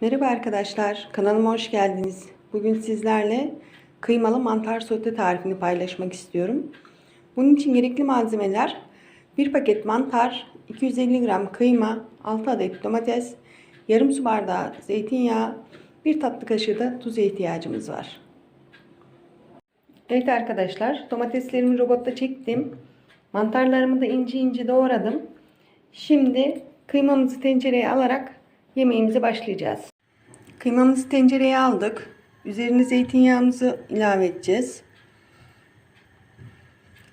Merhaba arkadaşlar, kanalıma hoş geldiniz. Bugün sizlerle kıymalı mantar sote tarifini paylaşmak istiyorum. Bunun için gerekli malzemeler 1 paket mantar, 250 gram kıyma, 6 adet domates, yarım su bardağı zeytinyağı, 1 tatlı kaşığı da tuz ihtiyacımız var. Evet arkadaşlar, domateslerimi robotta çektim. Mantarlarımı da ince ince doğradım. Şimdi kıymamızı tencereye alarak yemeğimize başlayacağız. Kıymamızı tencereye aldık. Üzerine zeytinyağımızı ilave edeceğiz.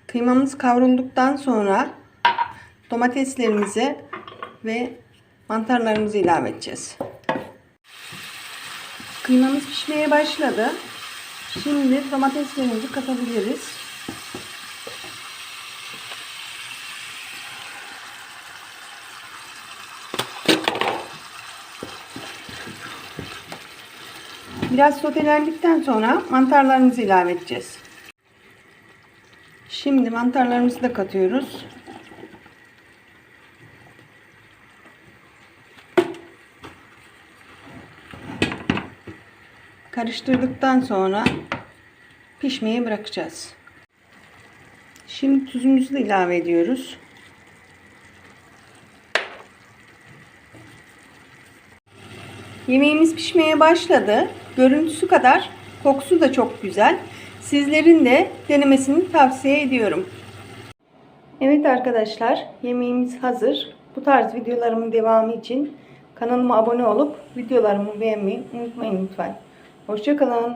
Kıymamız kavrulduktan sonra domateslerimizi ve mantarlarımızı ilave edeceğiz. Kıymamız pişmeye başladı. Şimdi domateslerimizi katabiliriz. Biraz sotelendikten sonra mantarlarımızı ilave edeceğiz. Şimdi mantarlarımızı da katıyoruz. Karıştırdıktan sonra pişmeye bırakacağız. Şimdi tuzumuzu da ilave ediyoruz. Yemeğimiz pişmeye başladı. Görüntüsü kadar kokusu da çok güzel. Sizlerin de denemesini tavsiye ediyorum. Evet arkadaşlar yemeğimiz hazır. Bu tarz videolarımın devamı için kanalıma abone olup videolarımı beğenmeyi unutmayın lütfen. Hoşçakalın.